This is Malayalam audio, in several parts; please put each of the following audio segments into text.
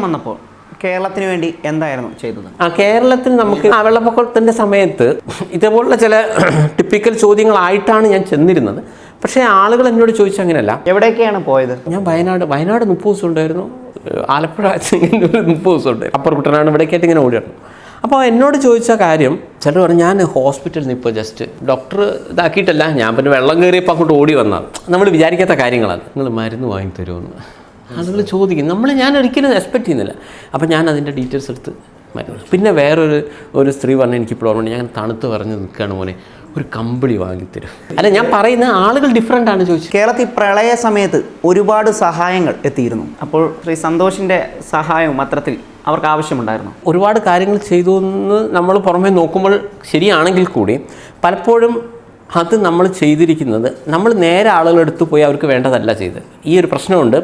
പ്രളയം വന്നപ്പോൾ കേരളത്തിന് വേണ്ടി എന്തായിരുന്നു ചെയ്തത്? ആ കേരളത്തിൽ നമുക്ക് ആ വെള്ളപ്പൊക്കത്തിന്റെ സമയത്ത് ഇതേപോലുള്ള ചില ടിപ്പിക്കൽ ചോദ്യങ്ങളായിട്ടാണ് ഞാൻ ചെന്നിരുന്നത്. പക്ഷേ ആളുകൾ എന്നോട് ചോദിച്ച അങ്ങനെയല്ല. എവിടേക്കാണ് പോയത്? ഞാൻ വയനാട് വയനാട് മുപ്പത് ദിവസം ഉണ്ടായിരുന്നു. ആലപ്പുഴ ഒരു മുപ്പത് ദിവസം ഉണ്ട് അപ്പർ കുട്ടനാട് ഇവിടേക്കായിട്ട് ഇങ്ങനെ ഓടിയിരുന്നു അപ്പോൾ എന്നോട് ചോദിച്ച കാര്യം ചിലർ പറഞ്ഞു ഞാൻ ഹോസ്പിറ്റലിൽ നിന്ന് ഇപ്പോൾ ജസ്റ്റ് ഡോക്ടർ ഇതാക്കിയിട്ടല്ല. ഞാൻ പിന്നെ വെള്ളം കയറിയപ്പോൾ അങ്ങോട്ട് ഓടി വന്നതാണ്. നമ്മൾ വിചാരിക്കാത്ത കാര്യങ്ങളാണ്. നിങ്ങൾ മരുന്ന് വാങ്ങി തരുമെന്ന് ആളുകൾ ചോദിക്കും. നമ്മൾ ഞാൻ ഒരിക്കലും എക്സ്പെക്ട് ചെയ്യുന്നില്ല. അപ്പം ഞാൻ അതിന്റെ ഡീറ്റെയിൽസ് എടുത്ത് മരുന്ന് പിന്നെ വേറൊരു ഒരു സ്ത്രീ പറഞ്ഞ എനിക്ക് ഓർമ്മ ഞാൻ തണുത്ത് പറഞ്ഞ് നിൽക്കുകയാണ് മോനെ. ഒരു കമ്പിളി വാങ്ങിത്തരും അല്ല ഞാൻ പറയുന്ന ആളുകൾ ഡിഫറെന്റ് ആണ് ചോദിച്ചത്. കേരളത്തിൽ പ്രളയ സമയത്ത് ഒരുപാട് സഹായങ്ങൾ എത്തിയിരുന്നു. അപ്പോൾ ശ്രീ സന്തോഷിന്റെ സഹായവും അത്രത്തിൽ അവർക്ക് ആവശ്യമുണ്ടായിരുന്നു. ഒരുപാട് കാര്യങ്ങൾ ചെയ്തു എന്ന് നമ്മൾ പുറമേ നോക്കുമ്പോൾ ശരിയാണെങ്കിൽ കൂടി പലപ്പോഴും അത് നമ്മൾ ചെയ്തിരിക്കുന്നത് നമ്മൾ നേരെ ആളുകളെടുത്ത് പോയി അവർക്ക് വേണ്ടതല്ല ചെയ്ത് ഈ ഒരു പ്രശ്നമുണ്ട്.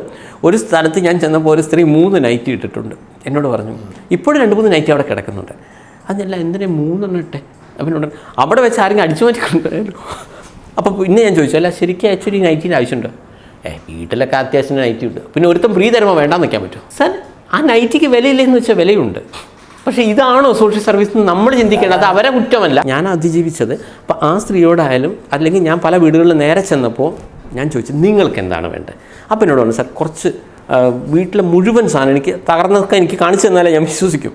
ഒരു സ്ഥലത്ത് ഞാൻ ചെന്നപ്പോൾ ഒരു സ്ത്രീ മൂന്ന് നൈറ്റി ഇട്ടിട്ടുണ്ട്. എന്നോട് പറഞ്ഞു ഇപ്പോഴും രണ്ട് മൂന്ന് നൈറ്റി അവിടെ കിടക്കുന്നുണ്ട്. അതല്ല എന്തിനാ മൂന്നെണ്ണം ഇട്ടെ? എന്നോട് അവിടെ വെച്ച് ആരെങ്കിലും അടിച്ചു മാറ്റി അപ്പോൾ പിന്നെ ഞാൻ ചോദിച്ചു അല്ല ശരിക്കും ആക്ച്വലി നൈറ്റിന്റെ ആവശ്യമുണ്ടോ? ഏ വീട്ടിലൊക്കെ അത്യാവശ്യം നൈറ്റി ഉണ്ട്. പിന്നെ ഒരുത്തം ഫ്രീ തരുമ്പോൾ വേണ്ടാന്ന് വയ്ക്കാൻ പറ്റും സാർ ആ നൈറ്റിക്ക് വിലയില്ലെന്ന് വെച്ചാൽ വിലയുണ്ട്. പക്ഷേ ഇതാണോ സോഷ്യൽ സർവീസ് നമ്മൾ ചിന്തിക്കേണ്ടത്? അത് അവരെ കുറ്റമല്ല. ഞാൻ അതിജീവിച്ചത് അപ്പോൾ ആ സ്ത്രീയോടായാലും അല്ലെങ്കിൽ ഞാൻ പല വീടുകളിൽ നേരെ ചെന്നപ്പോൾ ഞാൻ ചോദിച്ചു നിങ്ങൾക്ക് എന്താണ് വേണ്ടത്? അപ്പം എന്നോട് പറഞ്ഞു സാർ കുറച്ച് വീട്ടിലെ മുഴുവൻ സാധനം എനിക്ക് തകർന്നൊക്കെ എനിക്ക് കാണിച്ചു തന്നാലേ ഞാൻ വിശ്വസിക്കും.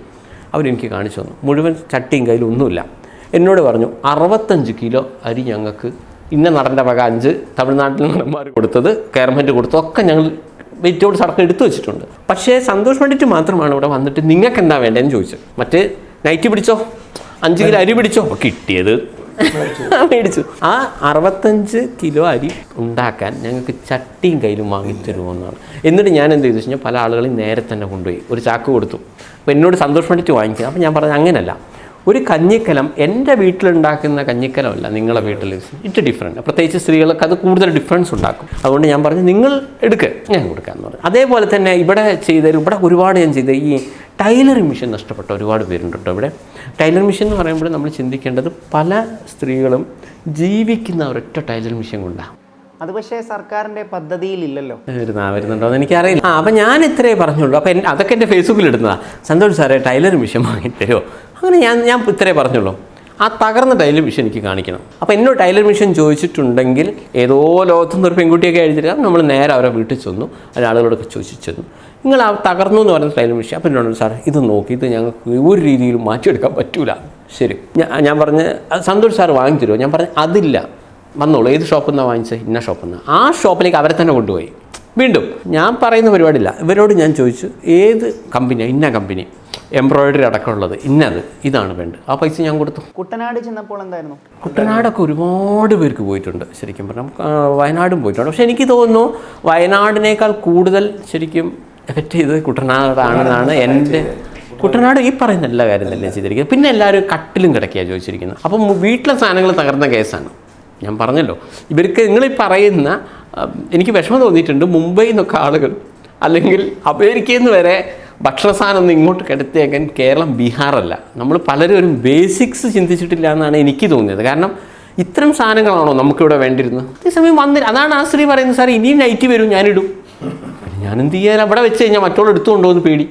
അവരെനിക്ക് കാണിച്ചു തന്നു. മുഴുവൻ ചട്ടിയും കയ്യിലും ഒന്നുമില്ല. എന്നോട് പറഞ്ഞു അറുപത്തഞ്ച് കിലോ അരി ഞങ്ങൾക്ക് ഇന്ന നടന്റെ വക അഞ്ച് തമിഴ്നാട്ടിൽ നടന്മാർ കൊടുത്തത് ഗവൺമെന്റ് കൊടുത്തത് ഒക്കെ ഞങ്ങൾ വെയിറ്റോട് സടക്കം എടുത്തു വെച്ചിട്ടുണ്ട്. പക്ഷേ സന്തോഷ് പണ്ഡിറ്റ് മാത്രമാണ് ഇവിടെ വന്നിട്ട് നിങ്ങൾക്ക് എന്താ വേണ്ടതെന്ന് ചോദിച്ചത്? മറ്റേ നൈറ്റ് പിടിച്ചോ? അഞ്ച് കിലോ അരി പിടിച്ചോ? കിട്ടിയത്. മേടിച്ചു. ആ അറുപത്തഞ്ച് കിലോ അരി ഉണ്ടാക്കാൻ ഞങ്ങൾക്ക് ചട്ടിയും കയ്യിലും വാങ്ങിത്തരുമെന്നാണ്. എന്നിട്ട് ഞാൻ എന്ത് ചെയ്തു വെച്ച് കഴിഞ്ഞാൽ പല ആളുകളെയും നേരെ തന്നെ കൊണ്ടുപോയി. ഒരു ചാക്ക് കൊടുത്തു. അപ്പോൾ എന്നോട് സന്തോഷം വേണ്ടിയിട്ട് വാങ്ങിക്കുക. അപ്പോൾ ഞാൻ പറഞ്ഞു അങ്ങനല്ല. ഒരു കഞ്ഞിക്കലം എന്റെ വീട്ടിലുണ്ടാക്കുന്ന കഞ്ഞിക്കലമല്ല നിങ്ങളുടെ വീട്ടിൽ ഇറ്റ് ഡിഫറെന്റ് പ്രത്യേകിച്ച് സ്ത്രീകൾക്ക് അത് കൂടുതൽ ഡിഫറൻസ് ഉണ്ടാക്കും. അതുകൊണ്ട് ഞാൻ പറഞ്ഞു നിങ്ങൾ എടുക്ക് ഞാൻ കൊടുക്കാമെന്ന് പറഞ്ഞു. അതേപോലെ തന്നെ ഇവിടെ ചെയ്ത ഇവിടെ ഒരുപാട് ഞാൻ ചെയ്ത ഈ ടൈലറിംഗ് മെഷീൻ നഷ്ടപ്പെട്ട ഒരുപാട് പേരുണ്ട് കേട്ടോ ഇവിടെ. ടൈലർ മെഷീൻ എന്ന് പറയുമ്പോൾ നമ്മൾ ചിന്തിക്കേണ്ടത് പല സ്ത്രീകളും ജീവിക്കുന്ന ഒരൊറ്റ ടൈലർ മെഷീൻ കൊണ്ടാണ് അത് പക്ഷേ സർക്കാരിന്റെ പദ്ധതിയിലില്ലല്ലോ. വരുന്നാ വരുന്നുണ്ടോ എന്ന് എനിക്കറിയില്ല. ആ അപ്പം ഞാൻ ഇത്രേ പറഞ്ഞുള്ളൂ. അപ്പം അതൊക്കെ എന്റെ ഫേസ്ബുക്കിൽ ഇടുന്നതാണ് സന്തോഷ് സാറേ ടൈലർ മിഷൻ വാങ്ങിത്തരുമോ അങ്ങനെ ഞാൻ ഞാൻ ഇത്രേ പറഞ്ഞുള്ളൂ. ആ തകർന്ന ടൈലർ മിഷൻ എനിക്ക് കാണിക്കണം. അപ്പോൾ എന്നോട് ടൈലർ മിഷൻ ചോദിച്ചിട്ടുണ്ടെങ്കിൽ ഏതോ ലോകത്തുനിന്ന് ഒരു പെൺകുട്ടിയൊക്കെ എഴുതിയിട്ട് നമ്മൾ നേരെ അവരെ വീട്ടിൽ ചെന്നു. അതിൽ ആളുകളോടൊക്കെ ചോദിച്ചു ചെന്നു. നിങ്ങൾ ആ തകർന്നു എന്ന് പറയുന്ന ടൈലർ മിഷൻ. അപ്പോൾ എന്നോട് സാർ ഇത് നോക്കി ഇത് ഞങ്ങൾക്ക് ഒരു രീതിയിലും മാറ്റിയെടുക്കാൻ പറ്റൂല. ശരി. ഞാൻ പറഞ്ഞ് "അത് സന്തോഷ് സാർ വാങ്ങിത്തരുമോ ഞാൻ പറഞ്ഞു അതില്ല. വന്നോളൂ. ഏത് ഷോപ്പിൽ നിന്നാണ് വാങ്ങിച്ചത് ഇന്ന ഷോപ്പിൽ നിന്ന്. ആ ഷോപ്പിലേക്ക് അവരെ തന്നെ കൊണ്ടുപോയി. വീണ്ടും ഞാൻ പറയുന്ന പരിപാടിയില്ല. ഇവരോട് ഞാൻ ചോദിച്ചു ഏത് കമ്പനിയാണ് ഇന്ന കമ്പനി. എംബ്രോയിഡറി അടക്കമുള്ളത്. ഇന്നത്. ഇതാണ് വേണ്ടത്. ആ പൈസ ഞാൻ കൊടുത്തു. കുട്ടനാട് ചെന്നപ്പോൾ എന്തായിരുന്നു? കുട്ടനാടൊക്കെ ഒരുപാട് പേർക്ക് പോയിട്ടുണ്ട്. ശരിക്കും പറഞ്ഞാൽ വയനാടും പോയിട്ടുണ്ട്. പക്ഷെ എനിക്ക് തോന്നുന്നു വയനാടിനേക്കാൾ കൂടുതൽ ശരിക്കും എഫക്റ്റ് ചെയ്തത് കുട്ടനാടാണെന്നാണ് എന്റെ കുട്ടനാട് ഈ പറയുന്ന എല്ലാ കാര്യം തന്നെ ചെയ്തിരിക്കുന്നത്. പിന്നെ എല്ലാവരും കട്ടിലും കിടക്കുകയാണ് ചോദിച്ചിരിക്കുന്നത്. അപ്പം വീട്ടിലെ സാധനങ്ങൾ തകർന്ന കേസാണ്. ഞാൻ പറഞ്ഞല്ലോ. ഇവർക്ക് നിങ്ങൾ ഈ പറയുന്ന എനിക്ക് വിഷമം തോന്നിയിട്ടുണ്ട് മുംബൈയിൽ നിന്നൊക്കെ ആളുകൾ അല്ലെങ്കിൽ അമേരിക്കയിൽ നിന്ന് വരെ ഭക്ഷണ സാധനം ഒന്നും ഇങ്ങോട്ട് കിടത്തിയേക്കാൻ കേരളം ബീഹാറല്ല. നമ്മൾ പലരും ഒരു ബേസിക്സ് ചിന്തിച്ചിട്ടില്ല എന്നാണ് എനിക്ക് തോന്നിയത്. കാരണം ഇത്തരം സാധനങ്ങളാണോ നമുക്കിവിടെ വേണ്ടിയിരുന്നത്? അതേസമയം വന്നില്ല. അതാണ് ആ സ്ത്രീ പറയുന്നത് സാർ ഇനിയും നൈറ്റ് വരും ഞാനിടും. ഞാനെന്ത് ചെയ്യാൻ അവിടെ വെച്ച് കഴിഞ്ഞാൽ മറ്റുള്ള എടുത്തു കൊണ്ടുപോകുന്ന പേടി.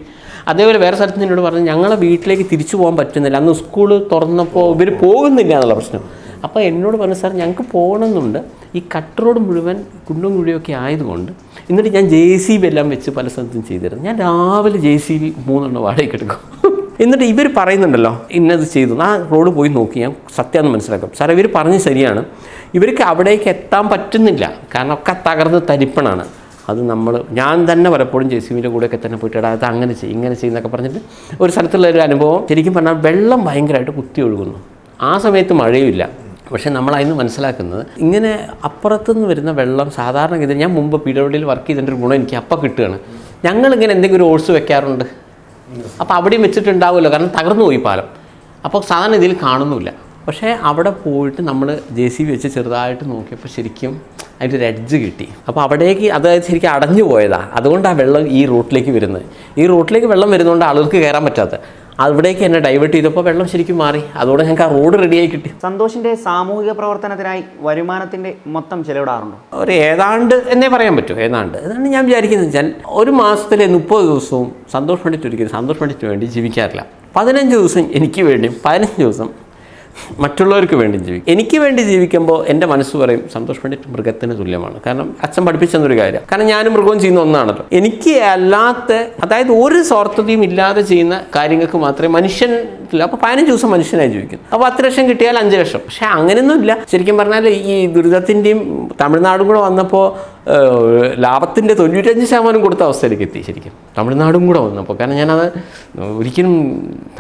അതേപോലെ വേറെ സ്ഥലത്ത് എന്നോട് പറഞ്ഞു ഞങ്ങളെ വീട്ടിലേക്ക് തിരിച്ചു പോകാൻ പറ്റുന്നില്ല. അന്ന് സ്കൂൾ തുറന്നപ്പോൾ ഇവർ പോകുന്നില്ല എന്നുള്ള പ്രശ്നം. അപ്പോൾ എന്നോട് പറഞ്ഞു സാർ ഞങ്ങൾക്ക് പോകണമെന്നുണ്ട്. ഈ കട്ട് റോഡ് മുഴുവൻ കുണ്ടും കുഴിയൊക്കെ ആയതുകൊണ്ട് എന്നിട്ട് ഞാൻ ജെ സി ബി എല്ലാം വെച്ച് പല സ്ഥലത്തും ചെയ്തിരുന്നു. ഞാൻ രാവിലെ ജെ സി ബി മൂന്നെണ്ണം വാടകയ്ക്ക് എടുക്കും. എന്നിട്ട് ഇവർ പറയുന്നുണ്ടല്ലോ ഇന്നത് ചെയ്തു. ആ റോഡ് പോയി നോക്കി ഞാൻ സത്യമെന്ന് മനസ്സിലാക്കും. സാർ ഇവർ പറഞ്ഞ് ശരിയാണ്. ഇവർക്ക് അവിടേക്ക് എത്താൻ പറ്റുന്നില്ല. കാരണം ഒക്കെ തകർന്ന് തരിപ്പണാണ്. അത് നമ്മൾ ഞാൻ തന്നെ പലപ്പോഴും ജെ സി ബിന്റെ കൂടെയൊക്കെ തന്നെ പോയിട്ട് അത് അങ്ങനെ ചെയ്യും ഇങ്ങനെ ചെയ്യുന്നൊക്കെ പറഞ്ഞിട്ട് ഒരു സ്ഥലത്തുള്ള ഒരു അനുഭവം ശരിക്കും പറഞ്ഞാൽ വെള്ളം ഭയങ്കരമായിട്ട് കുത്തി ഒഴുകുന്നു. ആ സമയത്ത് മഴയുമില്ല. പക്ഷേ നമ്മളതിന് മനസ്സിലാക്കുന്നത് ഇങ്ങനെ അപ്പുറത്തുനിന്ന് വരുന്ന വെള്ളം സാധാരണഗതിയിൽ ഞാൻ മുമ്പ് പി വർക്ക് ചെയ്തതിന്റെ ഒരു ഗുണം എനിക്ക് അപ്പം കിട്ടുകയാണ്. ഞങ്ങളിങ്ങനെ എന്തെങ്കിലും ഒരു ഓഴ്സ് വെക്കാറുണ്ട്. അപ്പോൾ അവിടെയും വെച്ചിട്ടുണ്ടാവുമല്ലോ. കാരണം തകർന്നു പോയി പാലം. അപ്പോൾ സാധാരണ ഇതിൽ കാണുന്നില്ല പക്ഷേ അവിടെ പോയിട്ട് നമ്മൾ ജെ സി ബി വെച്ച് ചെറുതായിട്ട് നോക്കിയപ്പോൾ ശരിക്കും അതിന്റെ ഒരു എഡ്ജ് കിട്ടി. അപ്പോൾ അവിടേക്ക് അതായത് ശരിക്കും അടഞ്ഞു പോയതാണ് അതുകൊണ്ടാണ് വെള്ളം ഈ റൂട്ടിലേക്ക് വരുന്നത്. ഈ റൂട്ടിലേക്ക് വെള്ളം വരുന്നതുകൊണ്ട് ആളുകൾക്ക് കയറാൻ പറ്റാത്ത അവിടേക്ക് എന്നെ ഡൈവേർട്ട് ചെയ്തപ്പോൾ വെള്ളം ശരിക്കും മാറി. അതോടെ ഞങ്ങൾക്ക് ആ റോഡ് റെഡിയായി കിട്ടി. സന്തോഷിന്റെ സാമൂഹിക പ്രവർത്തനത്തിനായി വരുമാനത്തിന്റെ മൊത്തം ചെലവിടാറുണ്ടോ? ഒരു ഏതാണ്ട് എന്നേ പറയാൻ പറ്റൂ ഏതാണ്ട്. അതാണ് ഞാൻ വിചാരിക്കുന്നത് വെച്ചാൽ ഒരു മാസത്തിലെ മുപ്പത് ദിവസവും സന്തോഷ് പണ്ഡിറ്റ് ഒരിക്കലും സന്തോഷ് പണ്ഡിറ്റിന് വേണ്ടി ജീവിക്കാറില്ല. പതിനഞ്ച് ദിവസം എനിക്ക് വേണ്ടിയും പതിനഞ്ച് ദിവസം മറ്റുള്ളവർക്ക് വേണ്ടി ജീവിക്കും. എനിക്ക് വേണ്ടി ജീവിക്കുമ്പോൾ എന്റെ മനസ്സ് പറയും സന്തോഷ് പണ്ഡിറ്റ് മൃഗത്തിന് തുല്യമാണ്. കാരണം അച്ഛൻ പഠിപ്പിച്ചെന്നൊരു കാര്യം. കാരണം ഞാനും മൃഗവും ചെയ്യുന്ന ഒന്നാണല്ലോ. എനിക്ക് അല്ലാത്ത അതായത് ഒരു സ്വാർത്ഥതയും ഇല്ലാതെ ചെയ്യുന്ന കാര്യങ്ങൾക്ക് മാത്രമേ മനുഷ്യൻ അപ്പോൾ പതിനഞ്ച് ദിവസം മനുഷ്യനായി ജീവിക്കുന്നു. അപ്പോൾ പത്ത് ലക്ഷം കിട്ടിയാൽ അഞ്ച് ലക്ഷം. പക്ഷേ അങ്ങനെയൊന്നുമില്ല. ശരിക്കും പറഞ്ഞാൽ ഈ ദുരിതത്തിന്റെയും തമിഴ്നാടും കൂടെ വന്നപ്പോൾ ലാഭത്തിന്റെ തൊണ്ണൂറ്റഞ്ച് ശതമാനം കൊടുത്ത അവസ്ഥയിലേക്ക് എത്തി ശരിക്കും. തമിഴ്നാടും കൂടെ വന്നപ്പോൾ കാരണം ഞാനത് ഒരിക്കലും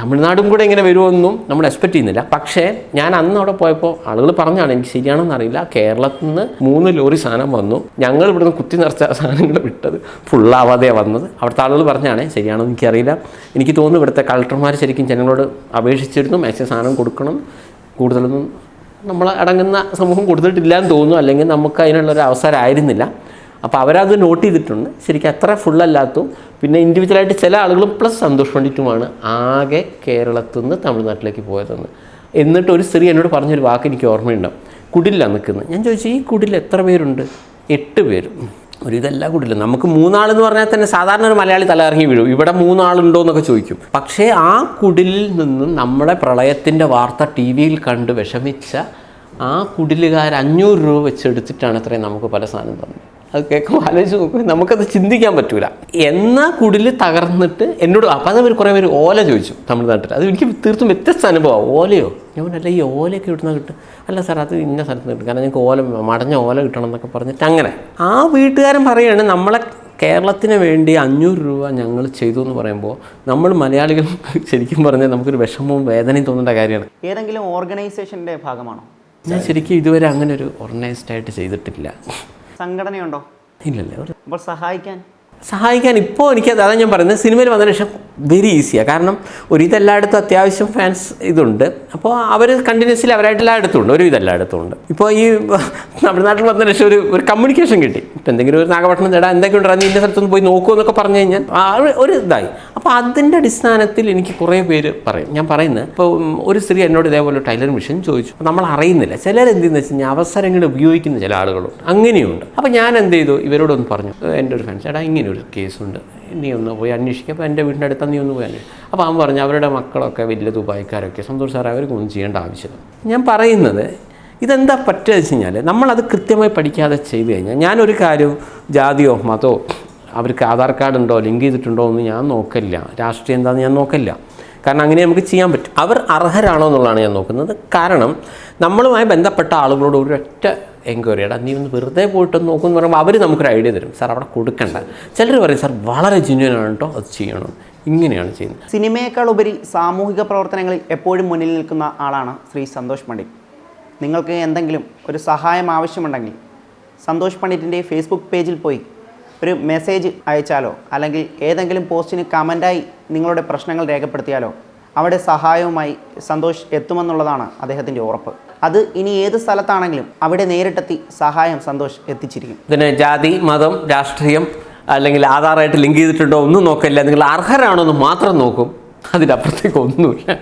തമിഴ്നാടും കൂടെ ഇങ്ങനെ വരുമെന്നും നമ്മൾ എക്സ്പെക്ട് ചെയ്യുന്നില്ല. പക്ഷേ ഞാൻ അന്ന് അവിടെ പോയപ്പോൾ ആളുകൾ പറഞ്ഞാണ് എനിക്ക് ശരിയാണെന്ന് അറിയില്ല. കേരളത്തിൽ നിന്ന് മൂന്ന് ലോറി സാധനം വന്നു. ഞങ്ങൾ ഇവിടുന്ന് കുത്തി നിറച്ച സാധനങ്ങൾ വിട്ടത് ഫുള്ളാവാതെയാണ് വന്നത്. അവിടുത്തെ ആളുകൾ പറഞ്ഞാണ് ശരിയാണെന്ന് എനിക്കറിയില്ല. എനിക്ക് തോന്നുന്നു ഇവിടുത്തെ കളക്ടർമാർ ശരിക്കും ജനങ്ങളോട് അപേക്ഷിച്ചിരുന്നു. മാക്സിമം സാധനം കൊടുക്കണം. കൂടുതലൊന്നും നമ്മൾ അടങ്ങുന്ന സമൂഹം കൊടുത്തിട്ടില്ല എന്ന് തോന്നുന്നു. അല്ലെങ്കിൽ നമുക്ക് അതിനുള്ളൊരു അവസരമായിരുന്നില്ല അപ്പോൾ അവരത് നോട്ട് ചെയ്തിട്ടുണ്ട്. ശരിക്കും അത്ര ഫുള്ളല്ലാത്തും പിന്നെ ഇൻഡിവിജ്വലായിട്ട് ചില ആളുകളും പ്ലസ് സന്തോഷ് പണ്ഡിറ്റുമാണ് ആകെ കേരളത്തിൽ നിന്ന് തമിഴ്നാട്ടിലേക്ക് പോയതെന്ന്. എന്നിട്ട് ഒരു സ്ത്രീ എന്നോട് പറഞ്ഞൊരു വാക്ക് എനിക്ക് ഓർമ്മയുണ്ടാവും കുടിലാണ് നിൽക്കുന്നത്. ഞാൻ ചോദിച്ചു ഈ കുടിൽ എത്ര പേരുണ്ട്? എട്ട് പേരും. ഒരു ഇതല്ല കൂടില്ല നമുക്ക് മൂന്നാളെന്ന് പറഞ്ഞാൽ തന്നെ സാധാരണ ഒരു മലയാളി തലകറങ്ങി വീഴും. ഇവിടെ മൂന്നാളുണ്ടോ എന്നൊക്കെ ചോദിക്കും. പക്ഷേ ആ കുടിലിൽ നിന്നും നമ്മുടെ പ്രളയത്തിന്റെ വാർത്ത ടി വിയിൽ കണ്ട് വിഷമിച്ച ആ കുടിലുകാർ അഞ്ഞൂറ് രൂപ വെച്ചെടുത്തിട്ടാണ് അത്രയും നമുക്ക് പല സാധനം തന്നത്. അത് കേൾക്കുമ്പോൾ ആലോചിച്ച് നോക്കുമ്പോൾ നമുക്കത് ചിന്തിക്കാൻ പറ്റൂല. എന്നാ കുടിൽ തകർന്നിട്ട് എന്നോട് അപ്പം അവർ കുറേ പേര് ഓല ചോദിച്ചു തമിഴ്നാട്ടിൽ അത് എനിക്ക് തീർത്തും വ്യത്യസ്ത അനുഭവമാണ് ഓലയോ? ഞാൻ പറഞ്ഞല്ല ഈ ഓലയൊക്കെ കിട്ടുന്ന കിട്ടും അല്ല സാർ അത് ഇന്ന സ്ഥലത്ത് കിട്ടും. കാരണം ഞങ്ങൾക്ക് ഓല മടഞ്ഞ ഓല കിട്ടണം എന്നൊക്കെ പറഞ്ഞിട്ട് അങ്ങനെ. ആ വീട്ടുകാരൻ പറയുകയാണ് നമ്മളെ കേരളത്തിന് വേണ്ടി അഞ്ഞൂറ് രൂപ ഞങ്ങൾ ചെയ്തു എന്ന് പറയുമ്പോൾ നമ്മൾ മലയാളികൾ ശരിക്കും പറഞ്ഞാൽ നമുക്കൊരു വിഷമവും വേദനയും തോന്നേണ്ട കാര്യമാണ്. ഏതെങ്കിലും ഓർഗനൈസേഷന്റെ ഭാഗമാണോ? ഞാൻ ശരിക്കും ഇതുവരെ അങ്ങനെ ഒരു ഓർഗനൈസ്ഡ് ആയിട്ട് ചെയ്തിട്ടില്ല. സംഘടനയുണ്ടോ? ഇല്ലല്ലേ അപ്പോൾ സഹായിക്കാൻ? സഹായിക്കാൻ ഇപ്പോൾ എനിക്ക് അതാണ് ഞാൻ പറയുന്നത്. സിനിമയിൽ വന്നതിന് ശേഷം വെരി ഈസിയാണ് കാരണം ഒരു ഇതെല്ലായിടത്തും അത്യാവശ്യം ഫാൻസ് ഇതുണ്ട്. അപ്പോൾ അവർ കണ്ടിന്യൂസ്ലി അവരായിട്ട് എല്ലായിടത്തും ഉണ്ട് ഒരു ഇതെല്ലായിടത്തും ഉണ്ട് ഇപ്പോൾ ഈ തമിഴ്നാട്ടിൽ വന്നതിന് ശേഷം ഒരു ഒരു കമ്മ്യൂണിക്കേഷൻ കിട്ടി. ഇപ്പം എന്തെങ്കിലും ഒരു നാഗപട്ടണം ചേട്ടാ എന്തൊക്കെ ഉണ്ടോ നീ ഇന്ന സ്ഥലത്തൊന്ന് പോയി നോക്കൂ എന്നൊക്കെ പറഞ്ഞു കഴിഞ്ഞാൽ ഒരു ഇതായി. അപ്പോൾ അതിന്റെ അടിസ്ഥാനത്തിൽ എനിക്ക് കുറേ പേര് പറയും. ഞാൻ പറയുന്നത് ഇപ്പോൾ ഒരു സ്ത്രീ എന്നോട് ഇതേപോലെ ടൈലർ മിഷൻ ചോദിച്ചു. നമ്മൾ അറിയുന്നില്ല. ചിലർ എന്തെന്ന് വെച്ച് കഴിഞ്ഞാൽ അവസരങ്ങൾ ഉപയോഗിക്കുന്ന ചില ആളുകളുണ്ട്. അങ്ങനെയുണ്ട്. അപ്പോൾ ഞാൻ എന്ത് ചെയ്തു? ഇവരോടൊന്ന് പറഞ്ഞു. "ഏ, എന്റെ ഒരു ഫ്രണ്ട്സ് എടാ ഒരു കേസുണ്ട്. നീ ഒന്ന് പോയി അന്വേഷിക്കുക അപ്പോൾ എന്റെ വീടിന്റെ അടുത്ത് നീ ഒന്ന് പോയി അന്വേഷിക്കും. അപ്പോൾ അവൻ പറഞ്ഞു അവരുടെ മക്കളൊക്കെ വലിയ ദുബായിക്കാരൊക്കെ. സന്തോഷ് സാറേ അവർക്കൊന്നും ചെയ്യേണ്ട ആവശ്യമില്ല. ഞാൻ പറയുന്നത് ഇതെന്താ പറ്റുക വെച്ച് കഴിഞ്ഞാൽ നമ്മളത് കൃത്യമായി പഠിക്കാതെ ചെയ്തു കഴിഞ്ഞാൽ ഞാനൊരു കാര്യം ജാതിയോ മതമോ അവർക്ക് ആധാർ കാർഡ് ഉണ്ടോ ലിങ്ക് ചെയ്തിട്ടുണ്ടോ എന്ന് ഞാൻ നോക്കില്ല രാഷ്ട്രീയം എന്താണെന്ന് ഞാൻ നോക്കില്ല കാരണം അങ്ങനെ നമുക്ക് ചെയ്യാൻ പറ്റും. അവർ അർഹരാണോ എന്നുള്ളതാണ് ഞാൻ നോക്കുന്നത്. കാരണം നമ്മളുമായി ബന്ധപ്പെട്ട ആളുകളോട് ഒരൊറ്റ എൻക്വയറി എടാ നീ ഒന്ന് വെറുതെ പോയിട്ടൊന്ന് നോക്കുമെന്ന് പറയുമ്പോൾ അവർ നമുക്കൊരു ഐഡിയ തരും. സാർ അവിടെ കൊടുക്കണ്ട. ചിലർ പറയും സാർ വളരെ ജെന്യൂൻ ആണ് കേട്ടോ അത് ചെയ്യണം. ഇങ്ങനെയാണ് ചെയ്യുന്നത്. സിനിമയേക്കാൾ ഉപരി സാമൂഹിക പ്രവർത്തനങ്ങളിൽ എപ്പോഴും മുന്നിൽ നിൽക്കുന്ന ആളാണ് ശ്രീ സന്തോഷ് പണ്ഡിറ്റ്. നിങ്ങൾക്ക് എന്തെങ്കിലും ഒരു സഹായം ആവശ്യമുണ്ടെങ്കിൽ സന്തോഷ് പണ്ഡിറ്റിന്റെ ഫേസ്ബുക്ക് പേജിൽ പോയി ഒരു മെസ്സേജ് അയച്ചാലോ? അല്ലെങ്കിൽ ഏതെങ്കിലും പോസ്റ്റിന് കമന്റായി നിങ്ങളുടെ പ്രശ്നങ്ങൾ രേഖപ്പെടുത്തിയാലോ? അവിടെ സഹായവുമായി സന്തോഷ് എത്തുമെന്നുള്ളതാണ് അദ്ദേഹത്തിന്റെ ഉറപ്പ്. അത് ഇനി ഏത് സ്ഥലത്താണെങ്കിലും അവിടെ നേരിട്ടെത്തി സഹായം സന്തോഷ് എത്തിച്ചിരിക്കും. ഇതിന് ജാതി മതം രാഷ്ട്രീയം അല്ലെങ്കിൽ ആധാറായിട്ട് ലിങ്ക് ചെയ്തിട്ടുണ്ടോ ഒന്നും നോക്കില്ല നിങ്ങൾ അർഹരാണോ എന്ന് മാത്രം നോക്കും. അതിനപ്പുറത്തേക്ക് ഒന്നുമില്ല.